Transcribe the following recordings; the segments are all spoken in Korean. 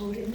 某人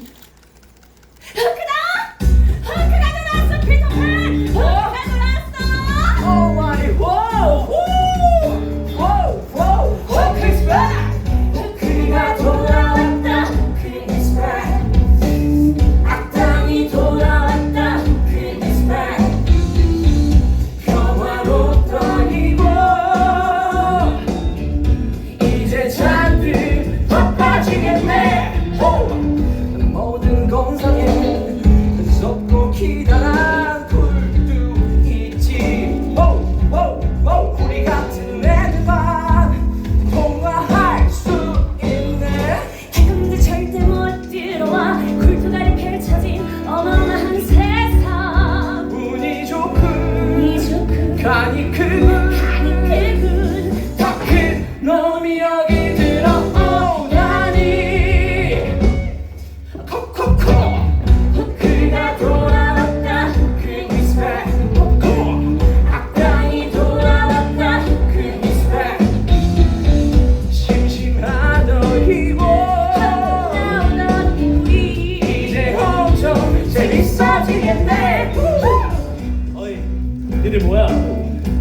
거야.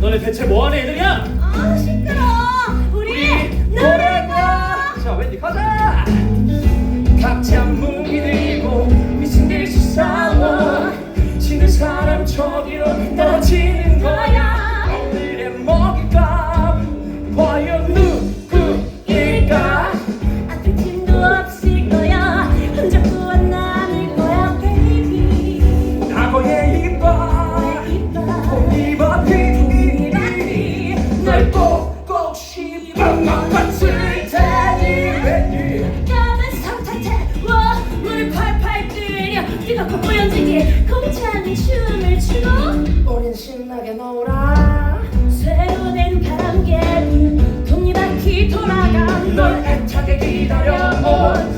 너네 대체 뭐하는 애들이야? 아, 싫어. 던지게 공찬이 춤을 추고 우린 신나게 놀아. 새로 된 바람개비 톱니바퀴 돌아간 널 애타게 기다려. 어.